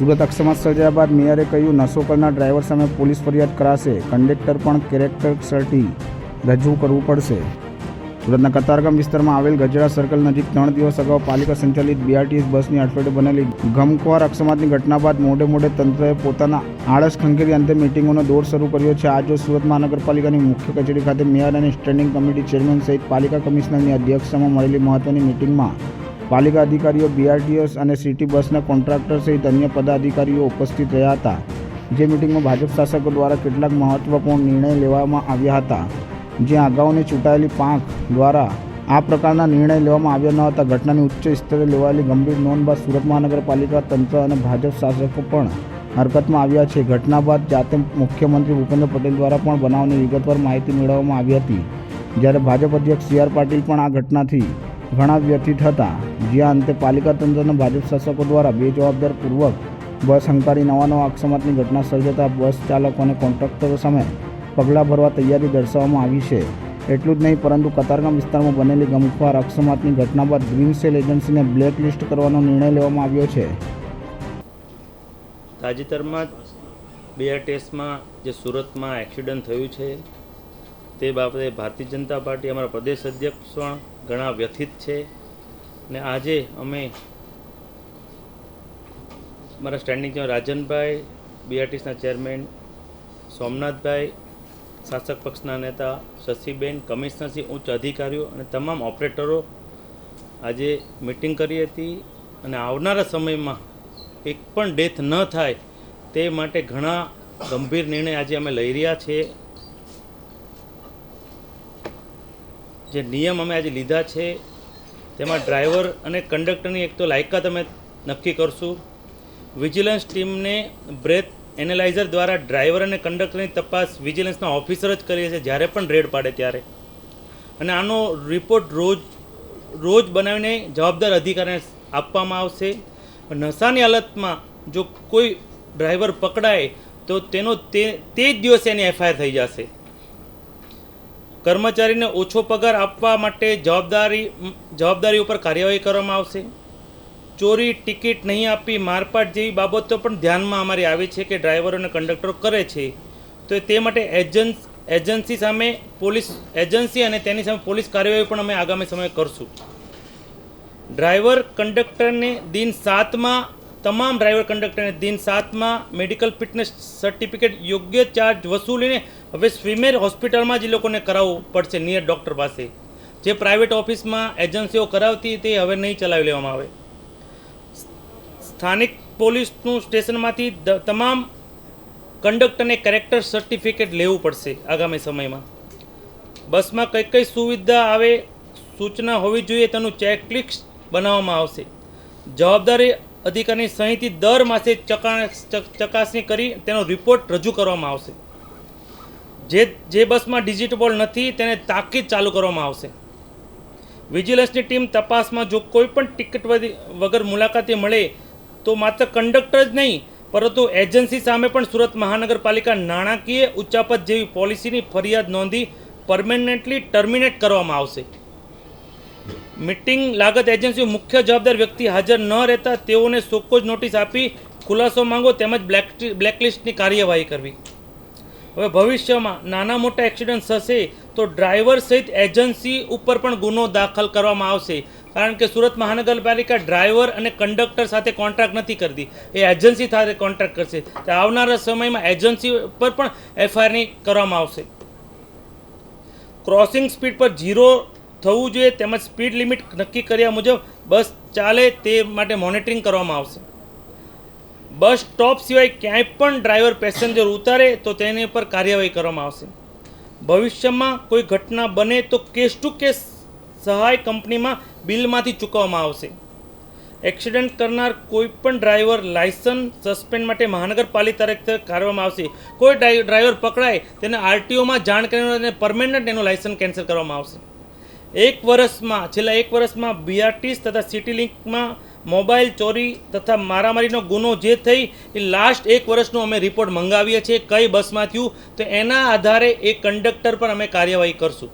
સુરત અકસ્માત સર્જાયા બાદ મેયરે કહ્યું, નશો પરના ડ્રાઈવર સામે પોલીસ ફરિયાદ કરાશે. કંડક્ટર પણ કેરેક્ટર સર્ટી રજૂ કરવું પડશે. સુરતના કતારગામ વિસ્તારમાં આવેલ ગજરા સર્કલ નજીક ત્રણ દિવસ અગાઉ પાલિકા સંચાલિત બીઆરટીએસ બસની અડફેટે બનેલી ગમખ્વાર અકસ્માતની ઘટના બાદ મોડે મોડે તંત્રએ પોતાના આળસ ખંખેરી અંતે મિટિંગોનો દોર શરૂ કર્યો છે. આજે સુરત મહાનગરપાલિકાની મુખ્ય કચેરી ખાતે મેયર અને સ્ટેન્ડિંગ કમિટી ચેરમેન સહિત પાલિકા કમિશનરની અધ્યક્ષતામાં મળેલી મહત્વની મિટિંગમાં પાલિકા અધિકારીઓ બીઆરટીએસ અને સિટી બસના કોન્ટ્રાક્ટર સહિત અન્ય પદાધિકારીઓ ઉપસ્થિત રહ્યા હતા, જે મિટિંગમાં ભાજપ શાસકો દ્વારા કેટલાક મહત્વપૂર્ણ નિર્ણય લેવામાં આવ્યા હતા જ્યાં અગાઉની ચૂંટાયેલી પાંખ દ્વારા આ પ્રકારના નિર્ણય લેવામાં આવ્યા ન હતા. ઘટનાની ઉચ્ચ સ્તરે લેવાયેલી ગંભીર નોંધ બાદ સુરત મહાનગરપાલિકા તંત્ર અને ભાજપ શાસકો પણ હરકતમાં આવ્યા છે. ઘટના બાદ જાતે મુખ્યમંત્રી ભૂપેન્દ્ર પટેલ દ્વારા પણ બનાવની વિગતવાર માહિતી મેળવવામાં આવી હતી. જ્યારે ભાજપ અધ્યક્ષ સી આર પાટીલ પણ આ ઘટનાથી ઘણા વ્યથિત હતા. જ્યાં અંતે પાલિકા તંત્રના ભાજપ શાસકો દ્વારા બેજવાબદારપૂર્વક બસ હંકારી નવા નવા અકસ્માતની ઘટના સર્જાતા બસ ચાલકો અને કોન્ટ્રાક્ટરો સામે પગલાં ભરવા તૈયારી દર્શાવવામાં આવી છે. એટલું જ નહીં, પરંતુ કતારગામ વિસ્તારમાં બનેલી ગમખ્વાર અકસ્માતની ઘટના બાદ ગ્રીન સેલ એજન્સીને બ્લેક લિસ્ટ કરવાનો નિર્ણય લેવામાં આવ્યો છે. તાજેતરમાં જ ટેસ્ટમાં જે સુરતમાં એક્સિડન્ટ થયું છે તે બાબતે ભારતીય જનતા પાર્ટી અમારા પ્રદેશ અધ્યક્ષ પણ ઘણા વ્યથિત છે. ને આજે અમે મારા સ્ટેન્ડિંગ રાજનભાઈ બીઆરટીસના ચેરમેન સોમનાથભાઈ, શાસક પક્ષના નેતા શશીબેન કમિશનરશ્રી ઉચ્ચ અધિકારીઓ અને તમામ ઓપરેટરો આજે મિટિંગ કરી હતી અને આવનારા સમયમાં એક પણ ડેથ ન થાય તે માટે ઘણા ગંભીર નિર્ણય આજે અમે લઈ રહ્યા છીએ જે નિયમ અમે આજે લીધા છે, તેમાં ડ્રાઈવર અને કંડક્ટરની એક તો લાયકાત અમે નક્કી કરશું. વિજિલન્સ ટીમને બ્રેથ એનાલાઇઝર દ્વારા ડ્રાઈવર અને કંડક્ટરની તપાસ વિજિલન્સના ઓફિસર જ કરીએ છીએ, જ્યારે પણ રેડ પાડે ત્યારે. અને આનો રિપોર્ટ રોજ રોજ બનાવીને જવાબદાર અધિકારીને આપવામાં આવશે. નશાની હાલતમાં જો કોઈ ડ્રાઈવર પકડાય, તો તેનો તે તે જ દિવસે એની એફઆઈઆર થઈ જશે. કર્મચારીને ઓછો પગાર આપવા માટે જવાબદારી જવાબદારી ઉપર કાર્યવાહી કરવામાં આવશે. ચોરી, ટિકિટ નહીં આપી મારપાટ જેવી બાબતો પણ ધ્યાનમાં અમારી આવે છે કે ડ્રાઈવરો અને કંડક્ટરો કરે છે. તો તે માટે એજન્સ, એજન્સી સામે પોલીસ, એજન્સી અને તેની સામે પોલીસ કાર્યવાહી પણ અમે આગામી સમયે કરશું. ડ્રાઈવર કંડક્ટરને દિન સાતમાં, તમામ ડ્રાઈવર કંડક્ટરને દિન સાતમાં મેડિકલ ફિટનેસ સર્ટિફિકેટ યોગ્ય ચાર્જ વસૂલીને હવે સ્વિમેર હોસ્પિટલમાં જ એ લોકોને કરાવવું પડશે નિયર ડૉક્ટર પાસે. જે પ્રાઇવેટ ઓફિસમાં એજન્સીઓ કરાવતી તે હવે નહીં ચલાવી લેવામાં આવે. સ્થાનિક પોલીસનું સ્ટેશનમાંથી તમામ કંડક્ટરને કેરેક્ટર સર્ટિફિકેટ લેવું પડશે આગામી સમયમાં. બસમાં કઈ કઈ સુવિધા આવે, સૂચના હોવી જોઈએ તેનું ચેકલિસ્ટ બનાવવામાં આવશે. જવાબદારી અધિકારીની સહીથી દર માસે ચકા, ચક- ચકાસણી કરી તેનો રિપોર્ટ રજૂ કરવામાં આવશે. જે જે બસમાં ડિજિટબોલ નથી, તેને તાકીદ ચાલુ કરવામાં આવશે. વિજિલન્સની ટીમ તપાસમાં જો કોઈ પણ ટિકિટ વગર મુલાકાતી મળે, તો માત્ર કંડક્ટર જ નહીં, પરંતુ એજન્સી સામે પણ સુરત મહાનગરપાલિકા નાણાકીય ઉચ્ચાપત જેવી પોલિસીની ફરિયાદ નોંધી પરમેનન્ટલી ટર્મિનેટ કરવામાં આવશે. મિટિંગ લાગત એજન્સીઓ મુખ્ય જવાબદાર વ્યક્તિ હાજર ન રહેતા તેઓને સોકોજ નોટિસ આપી ખુલાસો માંગો તેમજ બ્લેક, બ્લેકલિસ્ટની કાર્યવાહી કરવી. હવે ભવિષ્યમાં નાના મોટા એક્સિડન્ટ થશે તો ડ્રાઈવર સહિત એજન્સી ઉપર પણ ગુનો દાખલ કરવામાં આવશે. કારણ કે સુરત મહાનગરપાલિકા ડ્રાઈવર અને કંડક્ટર સાથે કોન્ટ્રાક્ટ નથી કરતી. એ એજન્સી સાથે કોન્ટ્રાક્ટ કરશે. તો આવનારા સમયમાં એજન્સી પર પણ એફઆઈઆરની કરવામાં આવશે. ક્રોસિંગ સ્પીડ પર ઝીરો થવું જોઈએ, તેમજ સ્પીડ લિમિટ નક્કી કર્યા મુજબ બસ ચાલે તે માટે મોનિટરિંગ કરવામાં આવશે. બસ સ્ટોપ સિવાય ક્યાંય પણ ડ્રાઈવર પેસેન્જર ઉતારે તો તેની પર કાર્યવાહી કરવામાં આવશે. ભવિષ્યમાં કોઈ ઘટના બને તો કેસ ટુ કેસ સહાય કંપનીમાં બિલમાંથી ચૂકવવામાં આવશે. એક્સિડન્ટ કરનાર કોઈ પણ ડ્રાઈવર લાયસન્સ સસ્પેન્ડ માટે મહાનગરપાલિકા તરફથી કરવામાં આવશે. કોઈ ડ્રાઈવર પકડાય, તેને આરટીઓમાં જાણ કરીને પરમેનન્ટ એનું લાયસન્સ કેન્સલ કરવામાં આવશે. એક વર્ષમાં, છેલ્લા એક વર્ષમાં બીઆરટીસ તથા સિટી લિંકમાં મોબાઈલ ચોરી તથા મારામારીનો ગુનો જે થઈ, એ લાસ્ટ એક વર્ષનો અમે રિપોર્ટ મંગાવીએ છીએ, કઈ બસમાં થયું, તો એના આધારે એ કંડક્ટર પર અમે કાર્યવાહી કરશું.